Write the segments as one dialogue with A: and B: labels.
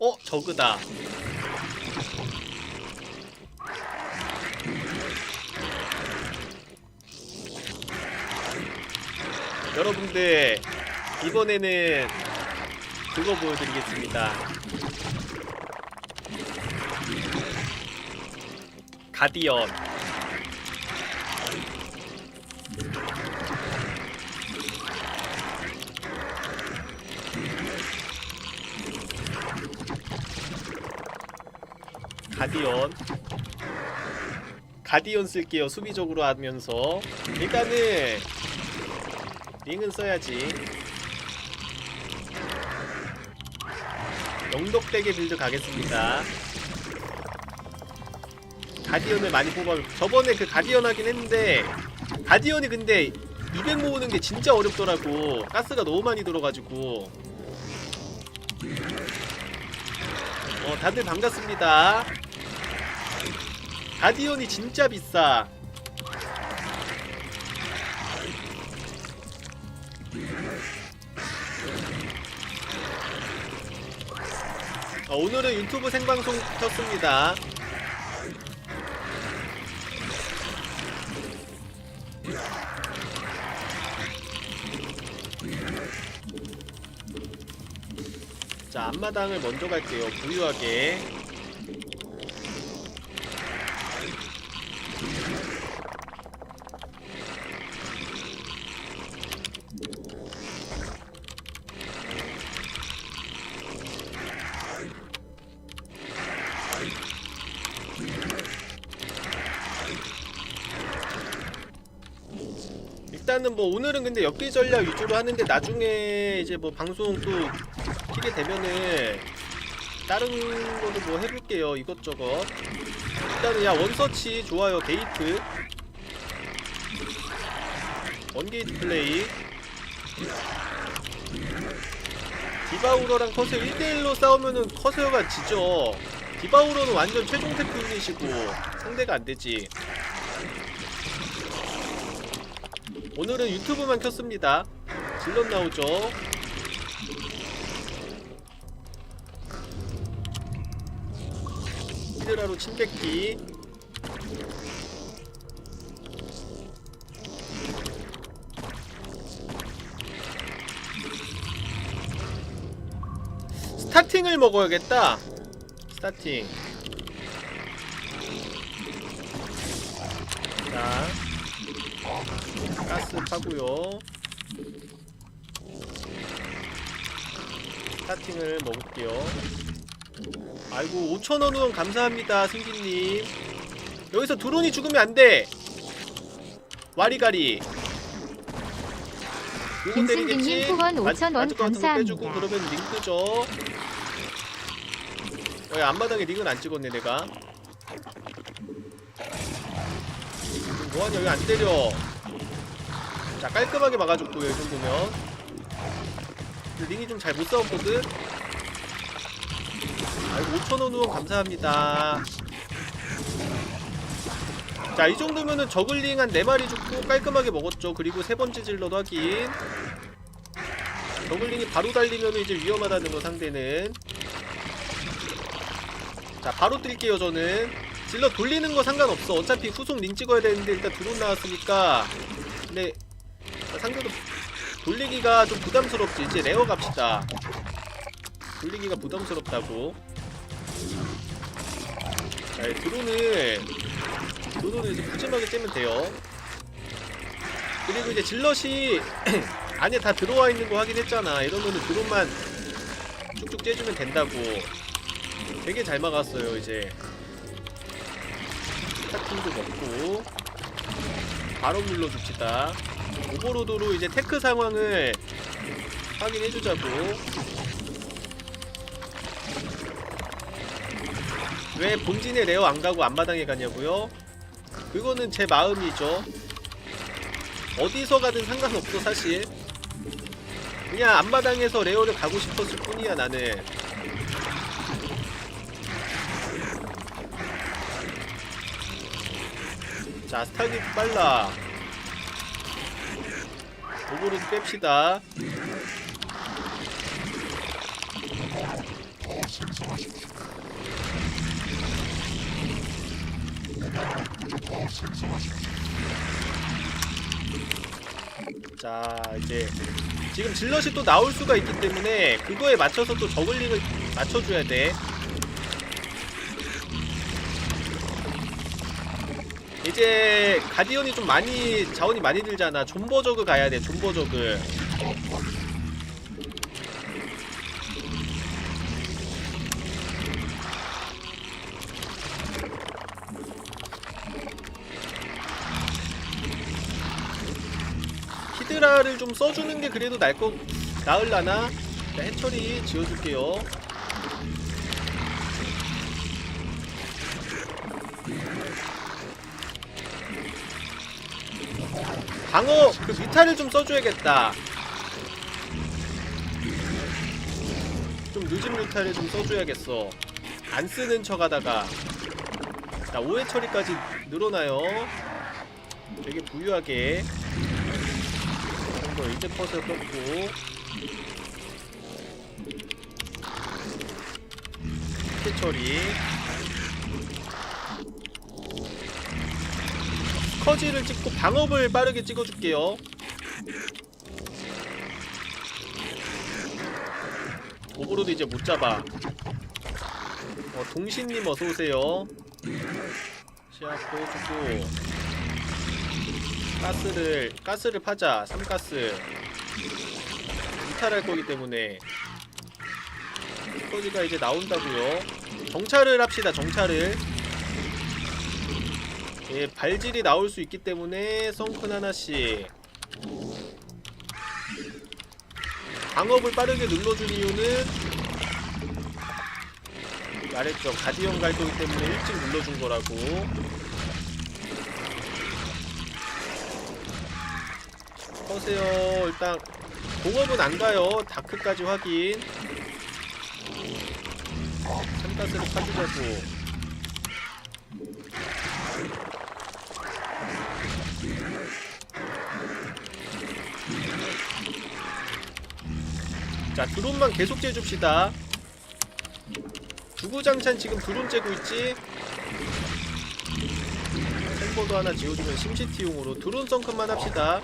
A: 어 저그다. 여러분들 이번에는 그거 보여드리겠습니다. 가디언 가디언. 가디언 쓸게요 수비적으로 하면서. 일단은 링은 써야지. 영독되게 빌드 가겠습니다. 가디언을 많이 뽑아 저번에 그 가디언 하긴 했는데 가디언이 근데 200 모으는 게 진짜 어렵더라고. 가스가 너무 많이 들어가지고. 어 다들 반갑습니다 가디언이 진짜 비싸. 어, 오늘은 유튜브 생방송 켰습니다. 자 앞마당을 먼저 갈게요 부유하게 일단은 뭐 오늘은 근데 엽기 전략 위주로 하는데 나중에 이제 뭐 방송 또 키게 되면은 다른 거도 뭐 해볼게요 이것저것. 일단은 야 원서치 좋아요 게이트. 원게이트 플레이. 디바우러랑 커세어. 1대1로 싸우면은 커세어가 지죠. 디바우러는 완전 최종 유닛이고 상대가 안되지 오늘은 유튜브만 켰습니다. 질럿 나오죠? 히드라로 침뱉기. 스타팅을 먹어야겠다. 스타팅. 자 파고요. 스타팅을 먹을게요. 아이고 5천원 후원 감사합니다 승기님. 여기서 드론이 죽으면 안돼. 와리가리. 요거 때리겠지?
B: 후원
A: 마지-
B: 5,000원
A: 마지막 같은 거 빼주고
B: 감사합니다.
A: 그러면 링 뜨죠. 왜 앞마당에 링은 안 찍었네 내가. 뭐하냐 여기 안 때려 자 깔끔하게 막아줬고요 이 정도면. 링이 좀 잘 못 싸웠거든? 아이고 5천원 후원 감사합니다. 자 이 정도면은 저글링 한 4마리 죽고 깔끔하게 먹었죠. 그리고 세 번째 질러도 하긴 저글링이 바로 달리면 이제 위험하다는 거 상대는. 자 바로 뛸게요 저는. 질러 돌리는 거 상관없어. 어차피 후속 링 찍어야 되는데 일단 드론 나왔으니까. 근데 상대도 돌리기가 좀 부담스럽지. 이제 레어 갑시다. 돌리기가 부담스럽다고. 자이 드론을 드론을 이제 푸짐하게 째면 돼요. 그리고 이제 질럿이 안에 다 들어와 있는 거 확인했잖아. 이러면은 드론만 쭉쭉 째주면 된다고. 되게 잘 막았어요 이제. 스타팅도 먹고. 바로 눌러줍시다 오버로드로 이제 테크 상황을 확인해주자고. 왜 본진에 레어 안 가고 앞마당에 가냐고요? 그거는 제 마음이죠. 어디서 가든 상관없어 사실. 그냥 앞마당에서 레어를 가고 싶었을 뿐이야 나는. 자 스타일이 빨라 오버로드 뺍시다. 자 이제 지금 질럿이 또 나올 수가 있기 때문에 그거에 맞춰서 또 저글링을 맞춰줘야 돼 이제 가디언이 좀 많이 자원이 많이 들잖아 존버저그 가야 돼 존버저그 히드라를 좀 써주는 게 그래도 날 거, 나을라나? 자, 해처리 지어줄게요. 방어, 그 미탈을 좀 써줘야겠다. 좀 늦은 뮤탈을 좀 써줘야겠어. 안 쓰는 척 하다가. 자, 5회 처리까지 늘어나요. 되게 부유하게. 정도 이제 퍼즐 떴고 태 처리 커지를 찍고 방업을 빠르게 찍어줄게요. 오버로드 이제 못 잡아. 어, 동신님 어서오세요. 시합 보여주고. 가스를 가스를 파자. 3가스. 이탈할 거기 때문에. 스커지가 이제 나온다고요. 정찰을 합시다 정찰을 예, 발질이 나올 수 있기 때문에 썬큰 하나씩 방업을 빠르게 눌러준 이유는 말했죠 가디언 갈 거기 때문에 일찍 눌러준 거라고 보세요. 일단 공업은 안 가요. 다크까지 확인. 삼가스를 파주자고. 자 드론만 계속 재줍시다. 주구장창 지금 드론 재고 있지? 템포도 하나 지어주면 심시티용으로 드론 썬크만 합시다.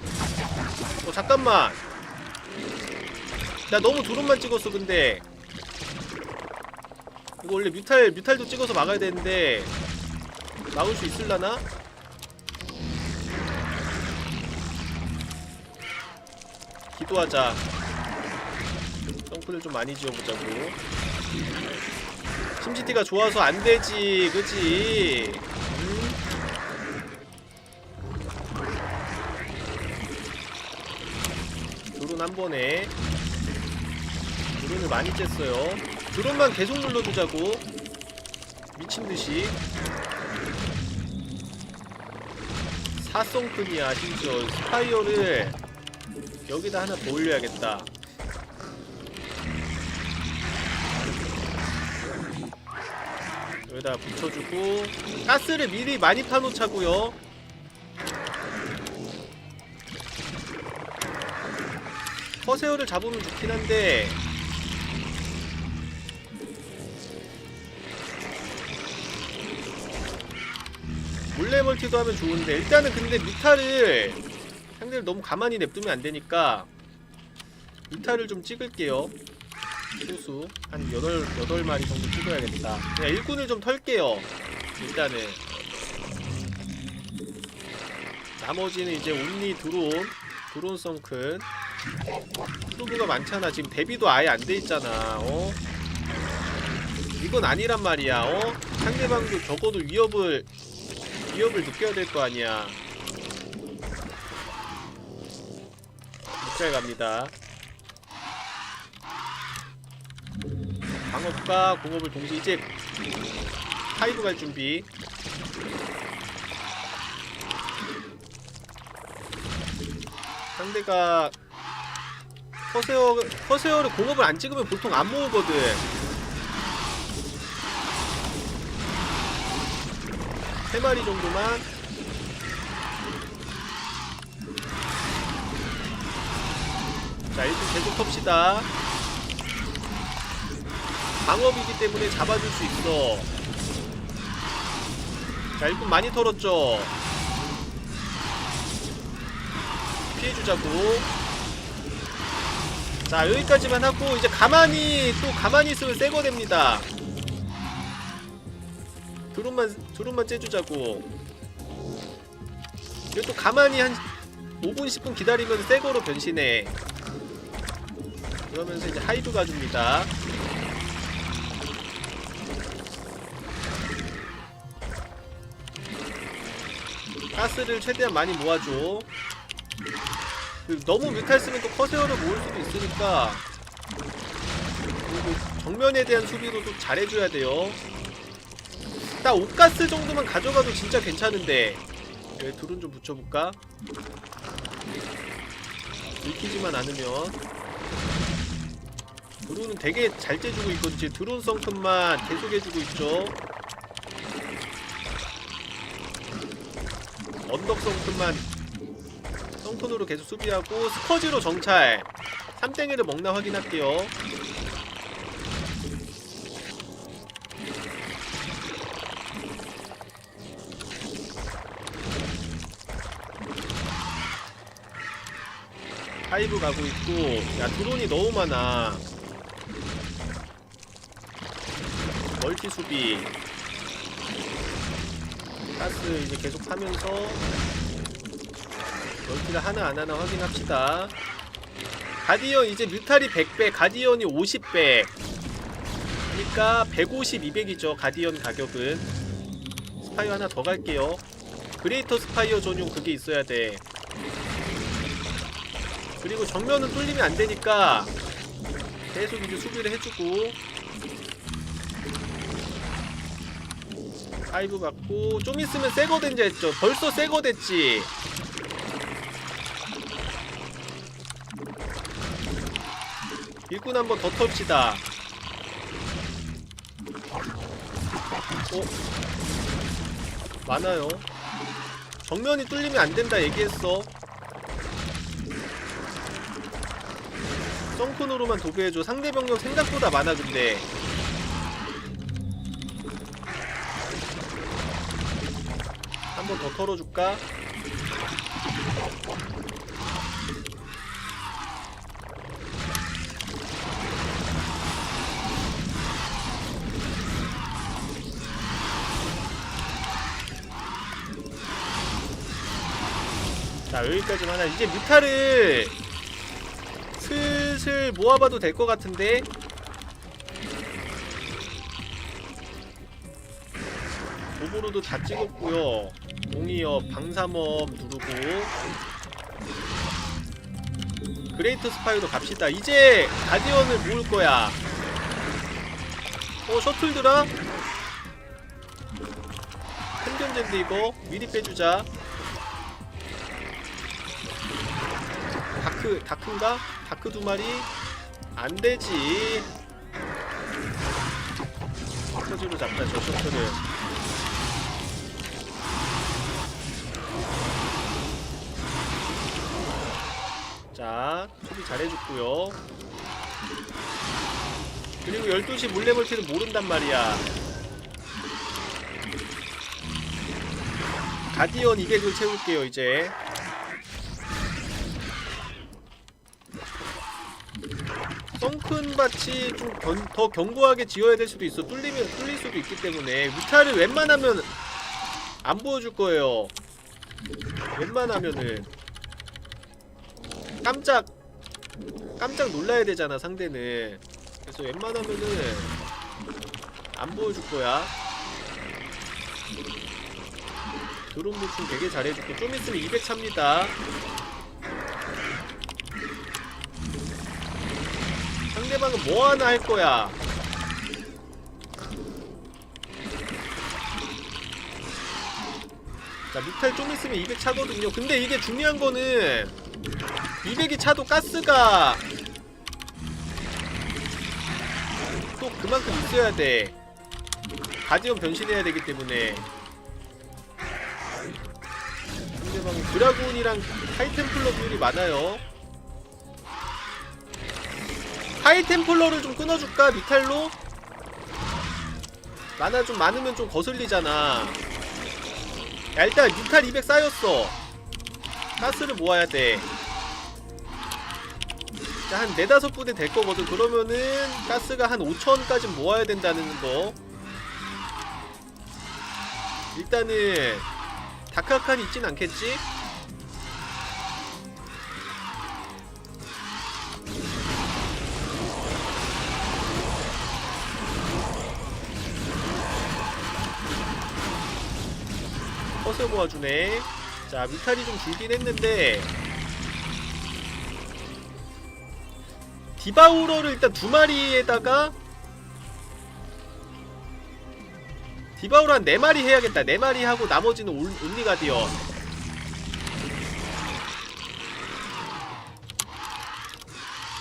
A: 어 잠깐만 나 너무 드론만 찍었어 근데 이거 원래 뮤탈 뮤탈도 찍어서 막아야 되는데 막을 수 있을라나? 기도하자 덩크를 좀 많이 지어보자고. 심시티가 좋아서 안되지 그지? 음? 드론 한 번에. 드론을 많이 쬐어요. 드론만 계속 눌러주자고. 미친듯이. 사성큰이야 심지어. 스파이어를 여기다 하나 더 올려야겠다 여기다 붙여주고 가스를 미리 많이 파놓자고요. 허세어를 잡으면 좋긴 한데 몰래 멀티도 하면 좋은데 일단은 근데 미타를 상대를 너무 가만히 냅두면 안 되니까 미타를 좀 찍을게요 소수 한 8, 8마리 정도 찍어야겠다. 그냥 일꾼을 좀 털게요. 일단은. 나머지는 이제 온리 드론 드론 썬큰. 프로브가 많잖아. 지금 데뷔도 아예 안 돼 있잖아 어? 이건 아니란 말이야 어? 상대방도 적어도 위협을 위협을 느껴야 될 거 아니야. 묵잘 갑니다 방업과 공업을 동시에 이제 파이브 갈 준비 상대가 커세어 커세어를 공업을 안 찍으면 보통 안 모으거든. 세 마리 정도만. 자 일단 계속 텁시다. 방업이기 때문에 잡아줄 수 있어. 자 일꾼 많이 털었죠? 피해주자고. 자 여기까지만 하고 이제 가만히 또 가만히 있으면 새거 됩니다. 드론만 드론만 째주자고. 또 가만히 한 5분 10분 기다리면 새거로 변신해. 그러면서 이제 하이브 가줍니다 가스를 최대한 많이 모아줘. 그 너무 뮤탈 쓰면 또 커세어를 모을 수도 있으니까 그리고 정면에 대한 수비도 또 잘해줘야 돼요. 딱 옷가스 정도만 가져가도 진짜 괜찮은데. 여기 둘은 좀 붙여볼까? 들키지만 않으면. 드론은 되게 잘 째주고 있거든요. 드론 성큼만 계속 해주고 있죠 언덕 성큼만 성큰으로 계속 수비하고 스커지로 정찰. 3땡이를 먹나 확인할게요. 하이브 가고 있고 야 드론이 너무 많아. 멀티 수비 가스 이제 계속 파면서 멀티를 하나 안 하나 확인합시다. 가디언 이제 뮤탈이 100배 가디언이 50배 그러니까 150, 200이죠 가디언 가격은. 스파이어 하나 더 갈게요. 그레이터 스파이어 전용 그게 있어야 돼. 그리고 정면은 뚫리면 안 되니까 계속 이제 수비를 해주고 하이브 받고 좀 있으면 새거 된지 했죠. 벌써 새거 됐지. 일꾼 한번 더 텁시다. 어? 많아요. 정면이 뚫리면 안 된다 얘기했어. 썬쿤으로만 도배해줘. 상대 병력 생각보다 많아 근데 한 번 더 털어줄까? 자 여기까지만 하나 이제 뮤타를 슬슬 모아봐도 될 것 같은데 오버로드 다 찍었고요. 동이업 방삼업 누르고. 그레이트 스파이로 갑시다. 이제 가디언을 모을 거야. 어 셔틀드라 큰 견제인데 이거? 미리 빼주자. 다크 다크인가? 다크 두 마리? 안 되지. 셔틀로 잡자 저 셔틀을. 자, 수비 잘해줬고요. 그리고 12시 몰래멀티는 모른단 말이야. 가디언 200을 채울게요, 이제. 썬큰 밭이 좀 더 견고하게 지어야 될 수도 있어. 뚫리면 뚫릴 수도 있기 때문에 무타를 웬만하면 안 보여줄 거예요. 웬만하면은 깜짝 깜짝 놀라야 되잖아 상대는. 그래서 웬만하면은 안 보여줄 거야. 드론 보충 되게 잘해주고 좀 있으면 200 찹니다. 상대방은 뭐 하나 할 거야. 자, 뮤탈 좀 있으면 200 차거든요. 근데 이게 중요한 거는 200이 차도 가스가 또 그만큼 있어야 돼. 가디언 변신해야 되기 때문에 상대방은 드라군이랑 하이템플러 비율이 많아요. 하이템플러를 좀 끊어줄까? 미탈로? 만화 좀 많으면 좀 거슬리잖아 야 일단 뮤탈 200 쌓였어. 가스를 모아야 돼. 자, 한 네다섯 부대 될 거거든. 그러면은 가스가 한 5천까지 모아야 된다는 거. 일단은 다카칸이 있진 않겠지? 허세 모아주네. 자, 뮤탈이 좀 줄긴 했는데 디바우러를 일단 두 마리에다가 디바우러 한 네 마리 해야겠다. 네 마리 하고 나머지는 올, 온리가디언.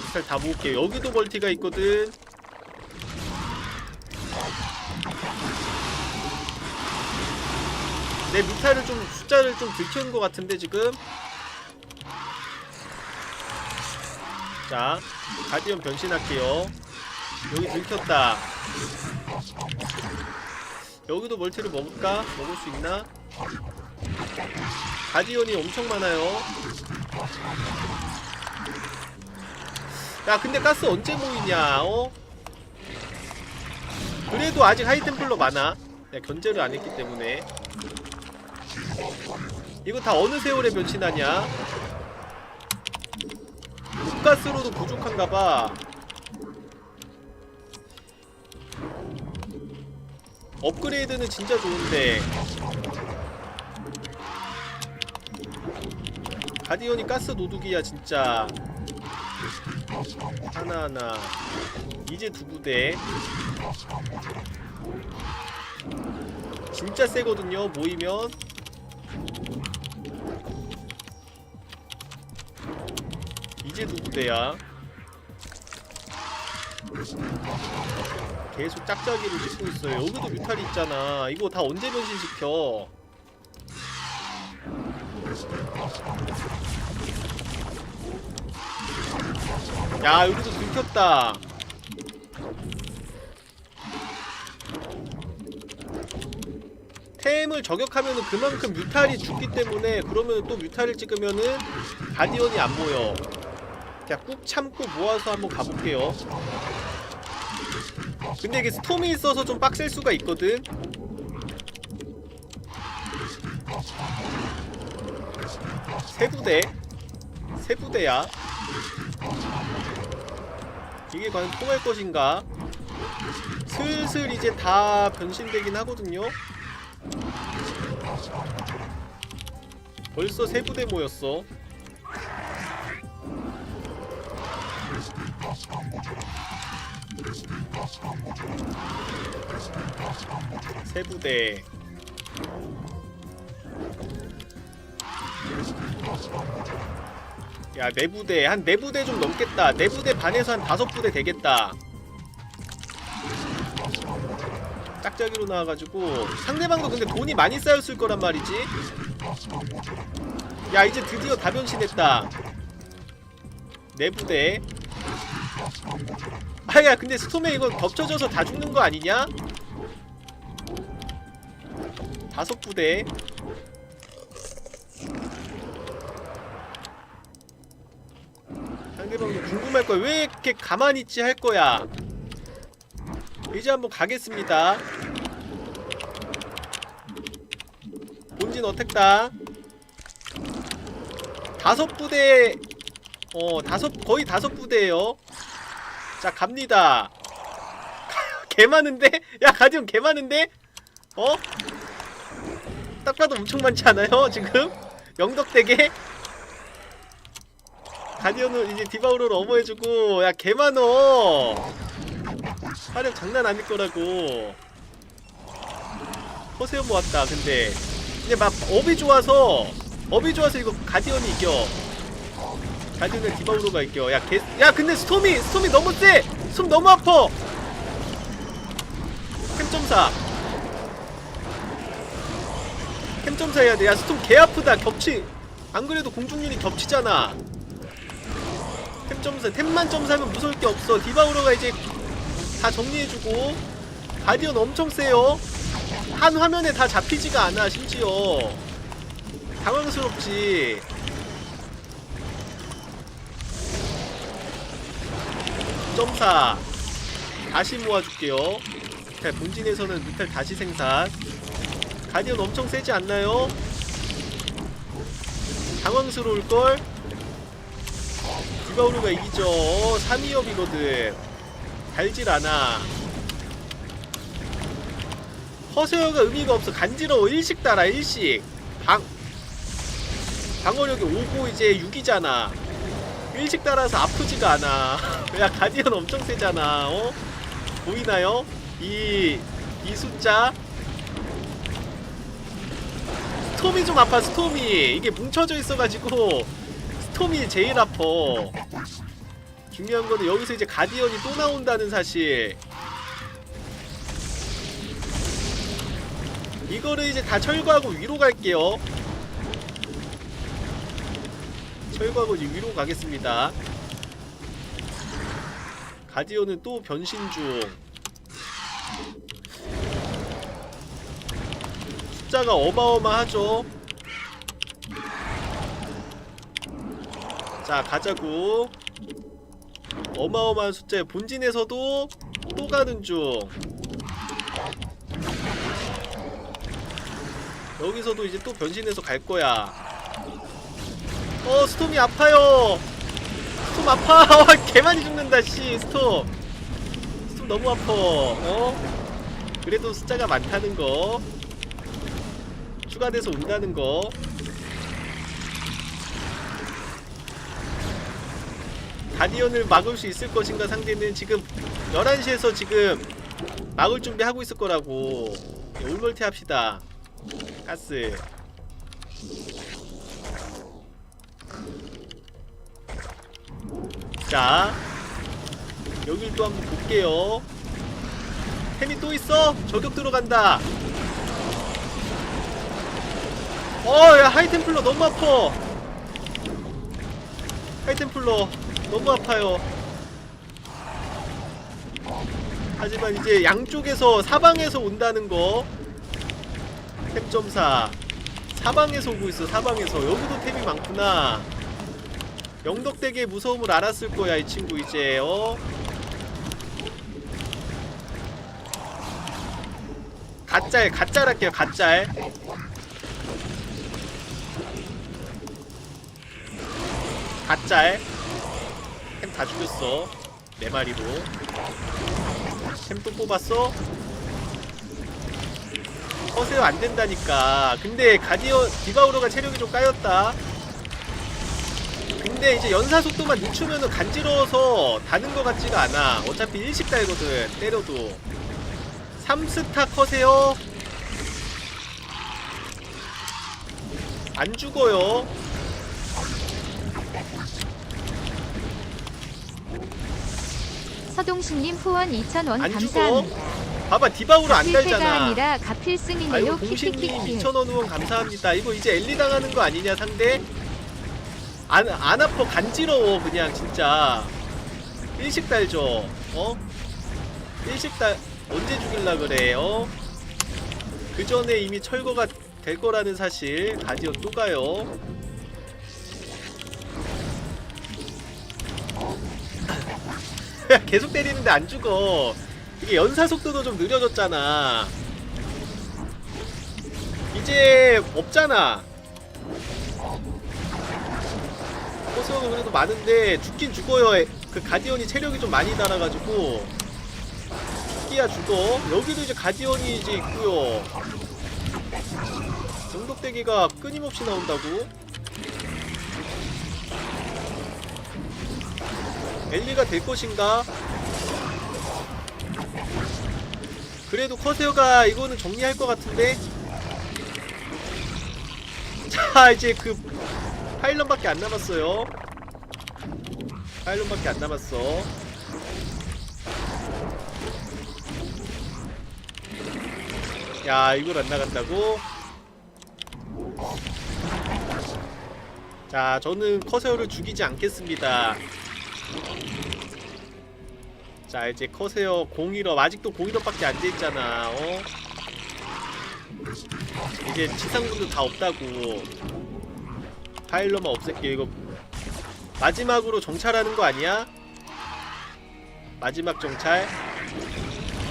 A: 뮤탈 다 모을게요. 여기도 멀티가 있거든. 내 뮤탈을 좀 숫자를 좀 들키는 것 같은데 지금 자 가디언 변신할게요 여기 들켰다 여기도 멀티를 먹을까? 먹을 수 있나? 가디언이 엄청 많아요 야 근데 가스 언제 모이냐 어? 그래도 아직 하이템플러 많아 내가 견제를 안 했기 때문에 이거 다 어느 세월에 변신하냐? 독가스로도 부족한가봐. 업그레이드는 진짜 좋은데. 가디언이 가스 노둑이야 진짜. 하나하나. 이제 두 부대. 진짜 세거든요 모이면 이제 누구대야? 계속 짝짝이를 짓고 있어요. 여기도 뮤탈이 있잖아. 이거 다 언제 변신시켜? 야, 여기도 들켰다. 템을 저격하면은 그만큼 뮤탈이 죽기 때문에 그러면 또 뮤탈을 찍으면은 가디언이 안 보여. 그냥 꾹 참고 모아서 한번 가볼게요. 근데 이게 스톰이 있어서 좀 빡셀 수가 있거든. 세 부대, 세 부대야. 이게 과연 통할 것인가? 슬슬 이제 다 변신되긴 하거든요. 벌써 세 부대 모였어. 세 부대. 야, 네 부대. 한 네 부대 좀 넘겠다. 네 부대 반에서 한 다섯 부대 되겠다. 짝짝이로 나와가지고 상대방도 근데 돈이 많이 쌓였을 거란 말이지. 야, 이제 드디어 다 변신했다. 네 부대. 아야, 근데 스톰에 이거 겹쳐져서 다 죽는 거 아니냐? 다섯 부대. 상대방도 궁금할 거야. 왜 이렇게 가만히 있지 할 거야. 이제 한번 가겠습니다. 본진 어택다. 다섯 부대, 어, 다섯, 거의 다섯 부대예요 자, 갑니다. 개 많은데? 야, 가디언 개 많은데? 어? 딱 봐도 엄청 많지 않아요? 지금? 영덕대게? 가디언은 이제 디바우로를 어머해주고 야 개 많어 화력 장난 아닐 거라고. 허세어 모았다 근데. 근데 막 업이 좋아서 업이 좋아서 이거 가디언이 이겨. 가디언의 디바우로가 이겨. 야 개, 야 근데 스톰이 스톰이 너무 세 스톰 너무 아파! 템점사. 템점사 해야 돼 야 스톰 개 아프다 겹치. 안 그래도 공중률이 겹치잖아. 템 점사 템만 점사면 무서울 게 없어. 디바우로가 이제 다 정리해주고. 가디언 엄청 세요. 한 화면에 다 잡히지가 않아 심지어. 당황스럽지. 점사. 다시 모아줄게요. 자, 본진에서는 뮤탈 다시 생산. 가디언 엄청 세지 않나요? 당황스러울걸? 디바우르가 이기죠. 3위업이거든 달질 않아. 허세어가 의미가 없어. 간지러워. 일식 따라 일식. 방. 방어력이 5고 이제 6이잖아. 일식 따라서 아프지가 않아. 야 가디언 엄청 세잖아. 어? 보이나요? 이, 이 숫자? 스톰이 좀 아파 스톰이. 이게 뭉쳐져 있어가지고 스톰이 제일 아파 중요한 거는 여기서 이제 가디언이 또 나온다는 사실. 이거를 이제 다 철거하고 위로 갈게요. 철거하고 이제 위로 가겠습니다. 가디언은 또 변신 중. 숫자가 어마어마하죠? 자 가자고 어마어마한 숫자에 본진에서도 또 가는 중. 여기서도 이제 또 변신해서 갈 거야. 어 스톰이 아파요. 스톰 아파. 어, 개 많이 죽는다 씨 스톰. 스톰 너무 아파. 어? 그래도 숫자가 많다는 거. 추가돼서 온다는 거 가디언을 막을 수 있을 것인가 상대는 지금 11시에서 지금 막을 준비하고 있을 거라고. 예, 올멀티 합시다. 가스. 자 여길 또 한번 볼게요. 템이 또 있어? 저격 들어간다. 어야 하이템플러 너무 아파. 하이템플러 너무 아파요. 하지만 이제 양쪽에서 사방에서 온다는 거. 템 점사. 사방에서 오고 있어 사방에서. 여기도 템이 많구나. 영덕대게의 무서움을 알았을 거야 이 친구 이제 어? 가짤 할게요 가짤. 가짤 템 다 죽였어. 네 마리로. 템 또 뽑았어? 허세요 안 된다니까. 근데 가디언 디바우로가 체력이 좀 까였다. 근데 이제 연사 속도만 늦추면은 간지러워서 다는 것 같지가 않아. 어차피 일식 달거든 때려도. 3스타 커세요. 안 죽어요
B: 서동식님 후원 2,000원
A: 안 죽어
B: 감사합니다.
A: 봐봐 디바우로 안 달잖아
B: 아니라 가필승이네요. 키키키키.
A: 2,000원 후원 감사합니다 이거 이제 엘리 당하는 거 아니냐 상대? 안, 안 아파 간지러워 그냥 진짜 일식 달죠 어? 일식 달 언제 죽일라 그래 어? 그 전에 이미 철거가 될 거라는 사실 가디언 또 가요 계속 때리는데 안 죽어. 이게 연사 속도도 좀 느려졌잖아. 이제 없잖아. 호수는 그래도 많은데 죽긴 죽어요. 에- 그 가디언이 체력이 좀 많이 달아가지고. 죽기야 죽어. 여기도 이제 가디언이 이제 있고요. 정독대기가 끊임없이 나온다고 엘리가 될 것인가? 그래도 커세어가 이거는 정리할 것 같은데? 자 이제 그 파일런밖에 안 남았어요 파일런밖에 안 남았어 야 이걸 안 나간다고? 자 저는 커세어를 죽이지 않겠습니다 자 이제 커세어 공일업 아직도 공일업밖에 안 돼 있잖아 어? 이제 지상군도 다 없다고 파일럿만 없앨게 이거 마지막으로 정찰하는 거 아니야? 마지막 정찰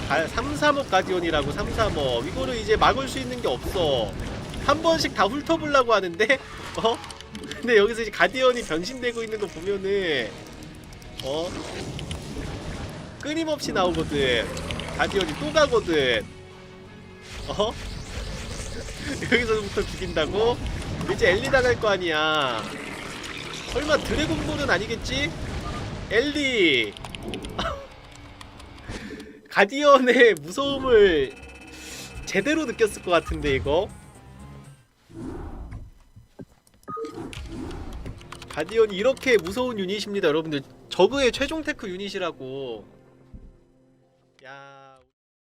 A: 335 가디언이라고 335 이거를 이제 막을 수 있는 게 없어 한 번씩 다 훑어보려고 하는데 어? 근데 여기서 이제 가디언이 변신되고 있는 거 보면은 어? 끊임없이 나오거든 가디언이 또 가거든. 어? 여기서부터 죽인다고? 이제 엘리 나갈 거 아니야. 설마 드래곤볼은 아니겠지? 엘리! 가디언의 무서움을 제대로 느꼈을 것 같은데 이거? 가디언이 이렇게 무서운 유닛입니다 여러분들. 저그의 최종 테크 유닛이라고. 야